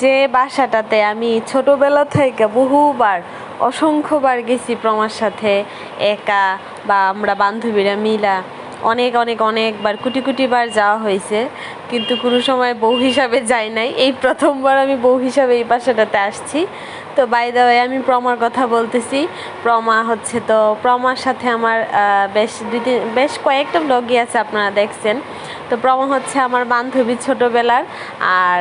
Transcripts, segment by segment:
যে বাসাটাতে আমি ছোটবেলা থেকে বহুবার, অসংখ্যবার গেছি প্রমার সাথে, একা বা আমরা বান্ধবীরা মিলা, অনেক অনেক, অনেকবার, কোটি কোটি বার যাওয়া হয়েছে। কিন্তু কোনো সময় বউ হিসাবে যাই নাই। এই প্রথমবার আমি বউ হিসাবে এই বাসাটাতে আসছি। তো বাই দ্য ওয়ে আমি প্রমার কথা বলতেছি। প্রমা হচ্ছে তো, প্রমার সাথে আমার বেশ দুই তিন, বেশ কয়েকটা ব্লগই আছে আপনারা দেখছেন। তো প্রমা হচ্ছে আমার বান্ধবী ছোটোবেলার আর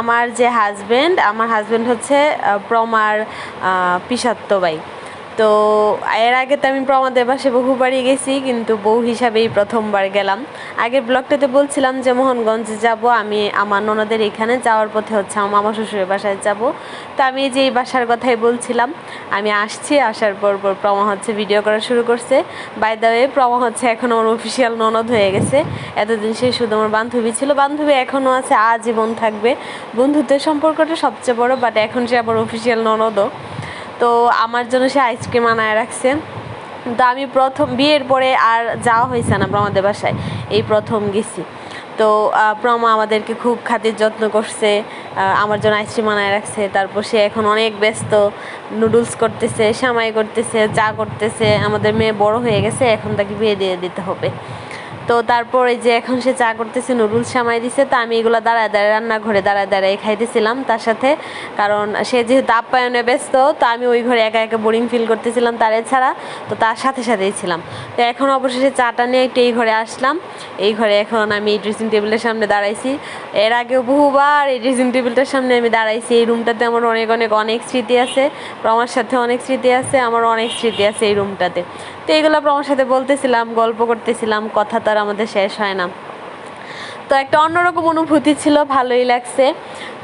আমার যে হাজব্যান্ড আমার হাজব্যান্ড হচ্ছে প্রমার পিসাত্ত ভাই। তো এর আগে তো আমি প্রমাদের বাসে বহুবারই গেছি, কিন্তু বউ হিসাবেই প্রথমবার গেলাম। আগের ব্লগটাতে বলছিলাম যে, মোহনগঞ্জে যাব, আমি আমার ননদের এখানে, যাওয়ার পথে হচ্ছে আমার মামা শ্বশুরের বাসায় যাব। তো আমি এই যে এই বাসার কথাই বলছিলাম, আমি আসছি, আসার পর পর প্রমা হচ্ছে ভিডিও করা শুরু করছে। বাই দ্য ওয়ে প্রমা হচ্ছে এখন আমার অফিসিয়াল ননদ হয়ে গেছে। এতদিন সে শুধু আমার বান্ধবী ছিল, বান্ধবী এখনও আছে, আজীবন থাকবে। বন্ধুত্বের সম্পর্কটা সবচেয়ে বড় বাট এখন সে আবার অফিসিয়াল ননদও। তো আমার জন্য সে আইসক্রিম আনায় রাখছে। তো আমি প্রথম বিয়ের পরে আর যাওয়া হয়েছে না প্রমাদের বাসায়, এই প্রথম গেছি। তো প্রমা আমাদেরকে খুব খাতির যত্ন করছে আমার জন্য আইসক্রিম আনায় রাখছে। তারপর সে এখন অনেক ব্যস্ত, নুডলস করতেছে, সামাই করতেছে, চা করতেছে। আমাদের মেয়ে বড় হয়ে গেছে, এখন তাকে বিয়ে দিয়ে দিতে হবে। তো তারপর এই যে এখন সে চা করতেছে, নুডলস সামাই দিছে, তো আমি এগুলো দাঁড়ায় দাঁড়ায়, রান্নাঘরে দাঁড়ায় দাঁড়ায় খাইতেছিলাম তার সাথে। কারণ সে যেহেতু আপ্যায়নে ব্যস্ত, তো আমি ওই ঘরে একা একা বোরিং ফিল করতেছিলাম তার ছাড়া, তো তার সাথে সাথেই ছিলাম। তো এখন অবশেষে চাটা নিয়ে একটু এই ঘরে আসলাম। এই ঘরে এখন আমি এই ড্রেসিং টেবিলের সামনে দাঁড়াইছি। এর আগেও বহুবার এই ড্রেসিং টেবিলটার সামনে আমি দাঁড়াইছি। এই রুমটাতে আমার অনেক অনেক অনেক স্মৃতি আছে। আমার সাথে অনেক স্মৃতি আছে, আমার অনেক স্মৃতি আছে এই রুমটাতে তো এইগুলো আমার সাথে বলতেছিলাম, গল্প করতেছিলাম, কথা তো আর আমাদের শেষ হয় না। তো একটা অন্যরকম অনুভূতি ছিল, ভালোই লাগছে।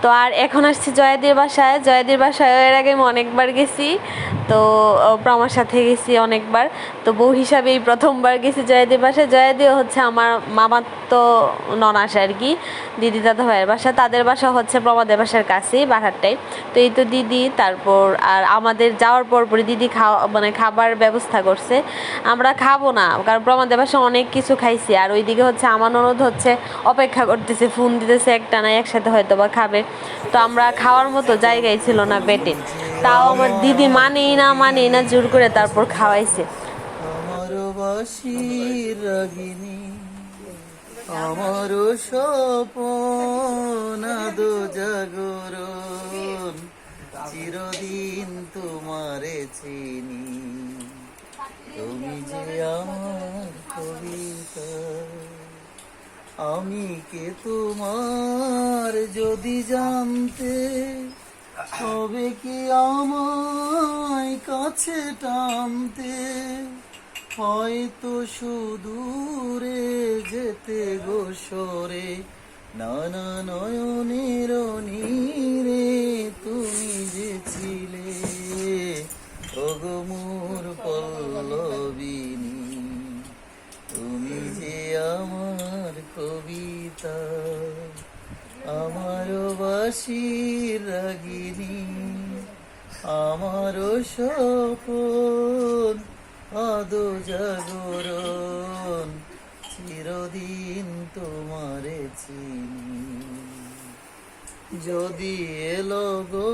তো আর এখন আসছি জয়াদির বাসায়। জয়াদির বাসায় এর আগে আমি অনেকবার গেছি। তো আহ, প্রমার সাথে গেছি অনেকবার। তো বউ হিসাবে এই প্রথমবার গেছি জয়াদির বাসায়। জয়াদিও হচ্ছে আমার মামার তো ননাস আর কি দিদি দাদা ভাইয়ের বাসা। তাদের বাসা হচ্ছে প্রমাদের বাসার কাছেই বাহারটাই তো এই তো দিদি তারপর আর আমাদের যাওয়ার পর পরই দিদি খাওয়া মানে খাবার ব্যবস্থা করছে। আমরা খাব না কারণ প্রমাদের বাসা অনেক কিছু খাইছি। আর ওইদিকে হচ্ছে আমার ননদ হচ্ছে অপেক্ষা করতেছে ফোন দিতেছে একটা না একসাথে হয়তো বা খাবে। তো আমরা খাওয়ার মতো জায়গায় ছিল না পেটে তাও আমার দিদি মানেই না মানেই না, জোর করে তারপর খাওয়াইছে। আমার বাসির রাগিনী আমার স্বপন আদো জাগরণ, চিরদিন তোমারে চিনি। তুমি যে আমার কবিতা, আমি কে তোমার যদি জানতে তবে কি আমায় কাছে টানতে হয়তো সুদূরে যেতে গোসরে? নানা নয়নের নীরে তুমি যে ছিলে অগমুর পল্লবিনী, তুমি যে আমার কবিতা আমার বাসির রাগিনী আমার সপন আদো জাগরণ, চিরদিন তোমারে চিনি। যদি এলো গো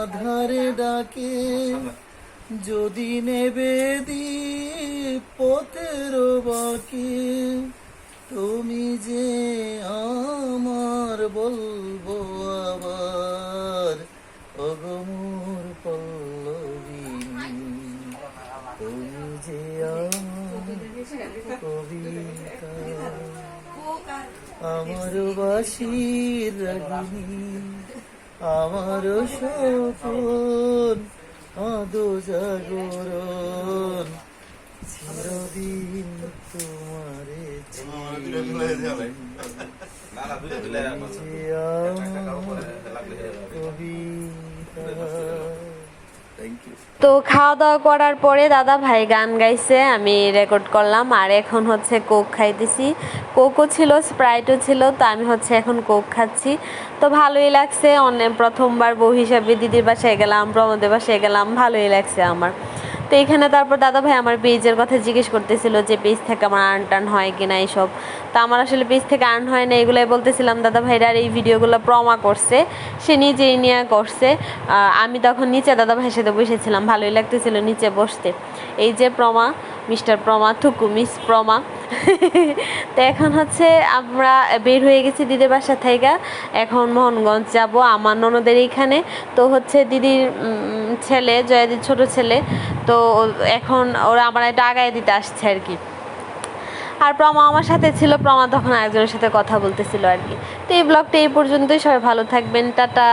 আধারে ডাকে, যদি নেবে দি পথের বাকি তুমি যে আমার বলব আবার অগমুর পল্লবিনী তুমি যে কবিতা, আমার বাসির রাগিনী, আমার সপন আদো জাগরণ, চিরদিন তো খাওয়া দাওয়া করার পরে দাদা ভাই গান গাইছে, আমি রেকর্ড করলাম। আর এখন হচ্ছে কোক খাইতেছি। কোকও ছিল স্প্রাইটও ছিল, তো আমি হচ্ছে এখন কোক খাচ্ছি। তো ভালোই লাগছে। অনেক প্রথমবার বউ হিসাবে দিদির বাসায় গেলাম, প্রমোদের বাসায় গেলাম। ভালোই লাগছে আমার। তো এখানে তারপর দাদা ভাই আমার পেজের কথা জিজ্ঞেস করতেছিল যে পেজ থেকে আমার আর্ন টার্ন হয় কিনা এইসব। তো আমার আসলে পেজ থেকে আর্ন হয় না, এগুলাই বলতেছিলাম দাদা ভাইরা এই ভিডিওগুলো প্রমা করছে, সে নিজেই নিয়ে করছে। আমি তখন নিচে দাদা ভাইয়ের সাথে বসেছিলাম, ভালোই লাগতেছিল নিচে বসতে। এই যে প্রমা মিস্টার প্রমা, থুকু, মিস প্রমা। তো এখন হচ্ছে আমরা বের হয়ে গেছি দিদির বাসা থেকে। এখন মোহনগঞ্জ যাব, আমার ননদের এইখানে তো হচ্ছে দিদির ছেলে, জয়াদির ছোট ছেলে। তো এখন ওরা আমার একটা আগায় দিতে আসছে আর কি। আর প্রমা আমার সাথে ছিল, প্রমা তখন আরেকজনের সাথে কথা বলতেছিল আর কি। তো এই ব্লগটা এই পর্যন্তই, সবাই ভালো থাকবেন, টাটা।